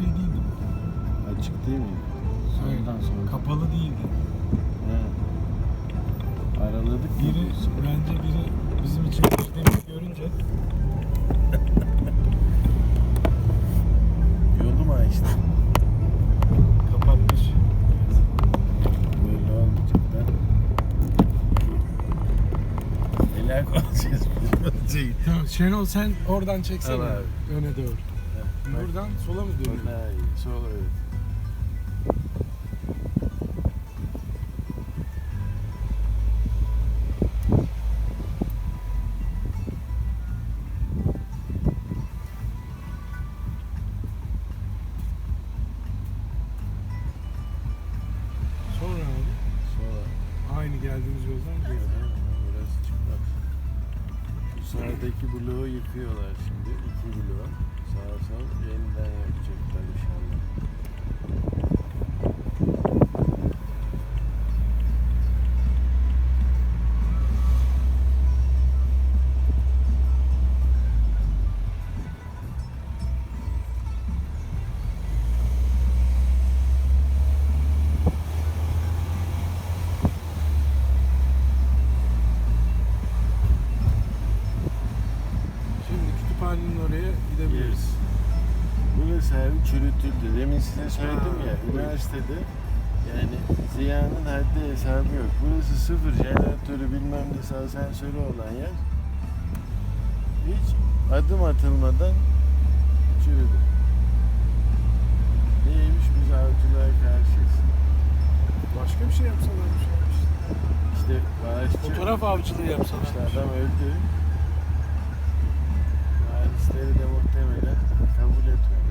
açık değil miydi? Sonradan sonra. Kapalı değildi. He. Araladık mı? Biri bence biri bizim için demiş görünce Yolu mu açtı? kapatmış. Böyle olmayacak da. Helak olacağız biz. Şey. Tamam Şenol sen oradan çeksene abi. öne doğru. Buradan sola mı dönüyor? Daha iyi. Sol evet. Sonra abi Sola. aynı geldiğimiz yoldan gidiyor. Burası çıkmaz. Şu sağdaki bloğu yıkıyorlar şimdi. iki bloğu. Sağ sol yeniden yapacaklar inşallah. Abi çürütüldü. Demin size söyledim ya, üniversitede yani ziyanın haddi hesabı yok. Burası sıfır jeneratörü bilmem ne asansörü olan yer. Hiç adım atılmadan çürüdü. Neymiş biz avcılığa karşıyız. Başka bir şey yapsalarmış. ya işte. İşte bağışçı. Fotoğraf avcılığı İşte yapsalarmış. adam öldü. Varisleri de muhtemelen kabul etmedi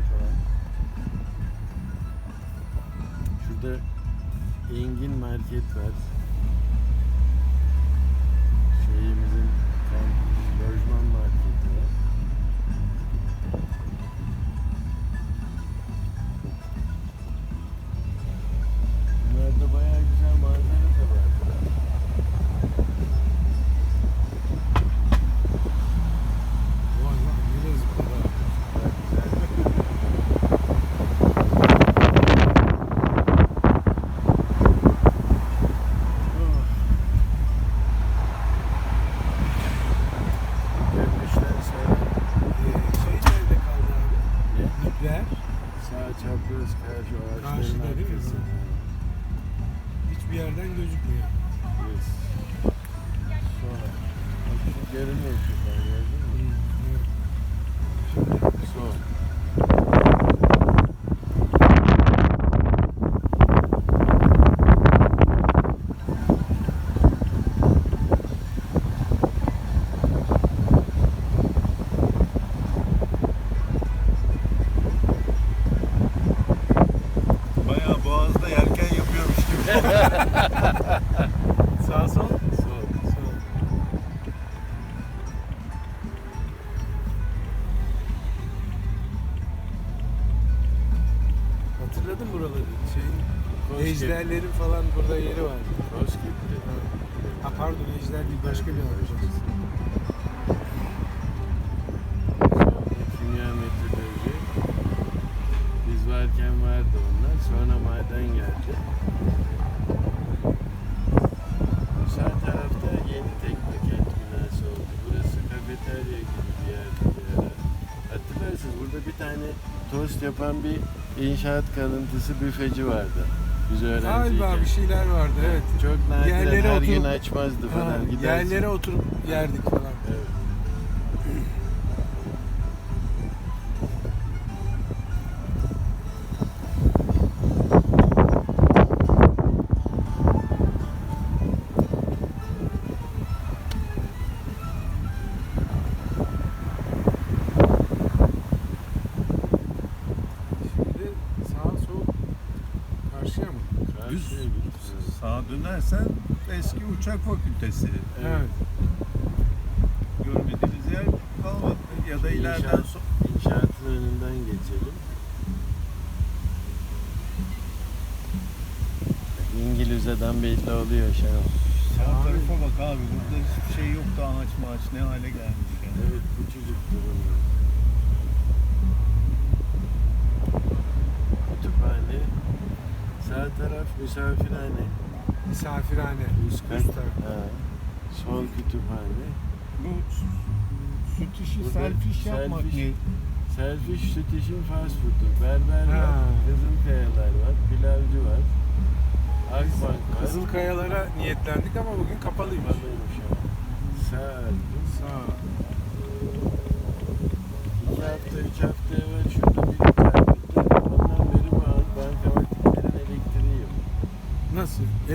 Şurada Engin Market var. Hiçbir yerden gözükmüyor. Yes. Sonra. Bak şu gördün mü? Sol. Hatırladın mı buraları? Koskep. ejderlerin falan burada yeri vardı. Koskip'ti. Ha pardon ejder değil başka bir arkadaş. Kimya meteoroloji. Biz varken vardı onlar. Sonra maden geldi. Sağ tarafta yeni teknokent binası oldu. Burası kafeterya gibi bir yerdi. Hatırlarsınız burada bir tane tost yapan bir inşaat kalıntısı büfeci vardı. Biz öğrenciyken. Galiba bir şeyler vardı evet. Çok nadiren Yerlere her gün oturup- açmazdı Ha, falan. Gidersin. yerlere oturup yerdik falan. Evet. Dönersen eski uçak fakültesi. Evet. Görmediğiniz yer kalmadı. Ya da ileriden İnşaat, so- inşaatın önünden geçelim. İngiliz adam belli oluyor Şenol. sağ tarafa bak abi. Burada hiçbir şey yoktu ağaç maaç ne hale gelmiş yani. Evet küçücük durumda. Kütüphane Sağ taraf misafirhane. Misafirhane. Ha. Sol kütüphane. Bu süt işi Burada selfish yapmak selfish- ne? Selfish süt işin fast food'u. Berber var. Ha. Kızılkayalar var. Pilavcı var. Akbank var. Kızılkayalara niyetlendik ama bugün kapalıymış. Kapalıymış ama. Sağ elde. Sağ. İki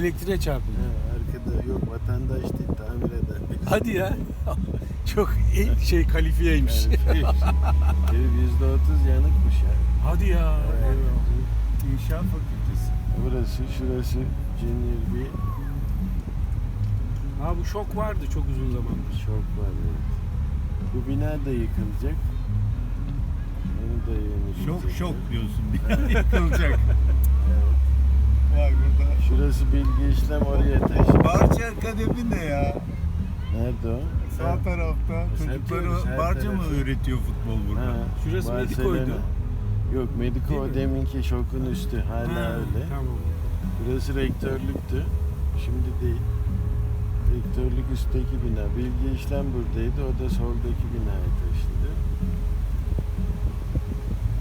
Elektriğe çarpıldı. Ha, arkada yok vatandaş değil tamir eden. Hadi ya. Çok iyi şey kalifiyeymiş. Yani şey, yüzde otuz yanıkmış ya. Hadi ya. Evet. İnşaat fakültesi. Burası, şurası Junior bir Ha bu şok vardı çok uzun zamandır. şok var. Evet. Bu bina da yıkılacak. Onu da yenilecek. Şok şok diyorsun. Yıkılacak. Evet. Burada. Şurası bilgi işlem oraya taşındı. Barça Akademi ne ya? Nerede o? Sağ tarafta her Barça mı öğretiyor futbol burada? Ha, Şurası. Medico'ydu. Yok Medico Değil o mi? deminki şokun üstü hala Ha, öyle. Tamam. Burası rektörlüktü. Şimdi değil. Rektörlük üstteki bina. Bilgi işlem buradaydı. O da soldaki binaya taşındı.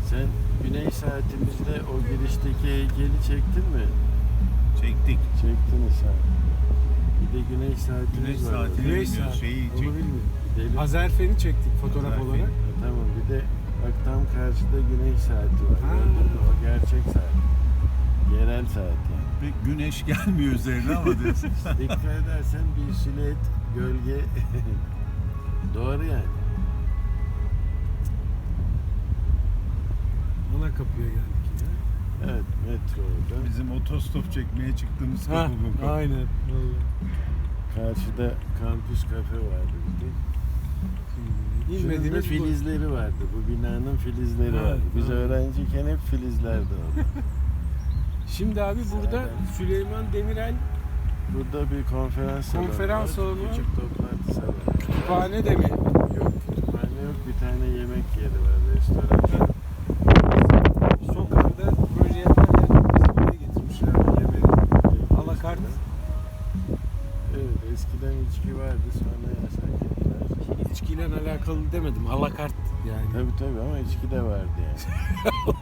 Sen güney saatimizde o girişteki heykeli çektin mi? Çektik. Çektiniz ha. Bir de güneş saatimiz Güneş var. saati. Güneş bilmiyorum, saat. şeyi Onu çek- bilmiyorum. Gidelim. Azerfen'i çektik fotoğraf Azerfen. olarak. Ha, tamam bir de bak tam karşıda güneş saati var. Ha. Gördün mü? O gerçek saat. Yerel saat yani. Pek güneş gelmiyor üzerine ama diyorsun. Dikkat edersen bir silüet, gölge doğru yani. Ana kapıya geldik. Evet metro orada. Bizim otostop çekmeye çıktığımız Ha, kapı bu kapı. aynen. Vallahi. Karşıda kampüs kafe vardı bir de. Şimdi Şunun da İnmediğimiz bu. filizleri vardı. Bu binanın filizleri Ha, vardı. Biz ha. öğrenciyken hep filizlerdi orada. Şimdi abi burada. Süleyman Demirel Burada bir konferans salonu Konferans var. salonu. Küçük toplantı salonu. kütüphane de mi? Yok kütüphane yok. Bir tane yemek yeri var. Restoran. Alakalı demedim. Alakart yani. Tabii tabii ama içki de vardı yani.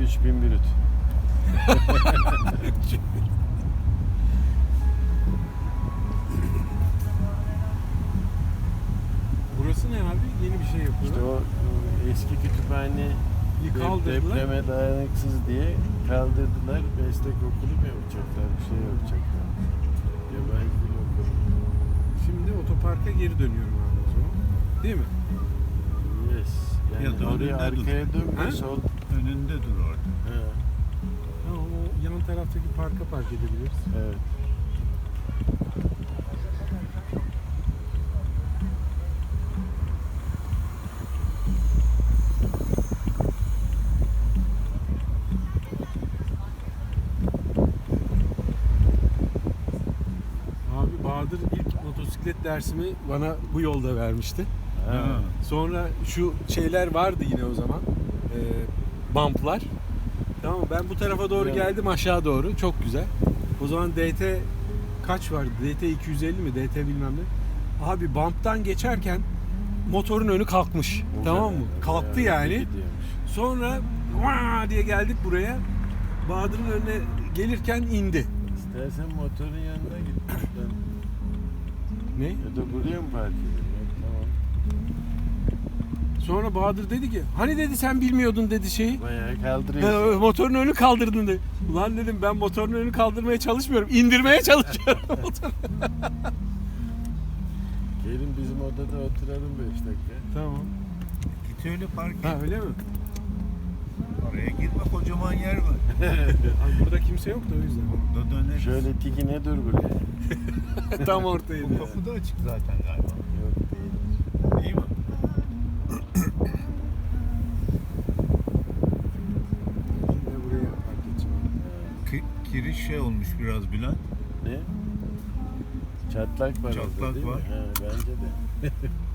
3000 brüt. Burası ne abi? Yeni bir şey İşte yapıyorlar. o e, eski kütüphane Bir dep- kaldırdılar. depreme dayanıksız diye kaldırdılar. Meslek okulu mu yapacaklar? Bir şey yapacaklar. Yabancı dil okulu. Şimdi otoparka geri dönüyorum abi o zaman. Değil mi? Yes. Yani Ya da oraya önünde dur. arkaya dönme Ha? sol. Önünde dur orada. Ha, Tamam o yan taraftaki parka park edebiliriz. evet. Abi Bahadır motosiklet dersimi bana bu yolda vermişti. Ha. Ha. Sonra şu şeyler vardı yine o zaman. Ee, bumplar. Tamam ben bu tarafa doğru Evet. geldim aşağı doğru. Çok güzel. O zaman DT kaç vardı? DT 250 mi? DT bilmem ne. Abi bumptan geçerken motorun önü kalkmış. O tamam mı? Kalktı Evet, yani. Sonra vaa diye geldik buraya. Bahadır'ın önüne gelirken indi. İstersen motorun yanına git. Ne? Ya da buraya mı park edeyim? Yok, Tamam. Sonra Bahadır dedi ki hani dedi sen bilmiyordun dedi şeyi. Bayağı kaldırıyorsun. Ha, motorun önünü kaldırdın dedi. Ulan dedim ben motorun önünü kaldırmaya çalışmıyorum. indirmeye çalışıyorum motoru. Gelin bizim odada oturalım 5 dakika. tamam. Git öyle park et. Ha öyle mi? Oraya girme kocaman yer var. Abi burada kimse yok da o yüzden. Burada döner. Şöyle tikine dur buraya. Tam ortaydı. Bu kapı da açık zaten galiba. Yok değil. Değil mi? Şimdi buraya park edeceğim. Ki- kiriş şey olmuş biraz Bülent. Ne? Çatlak var orada Çatlak değil var. mi? Ha, bence de.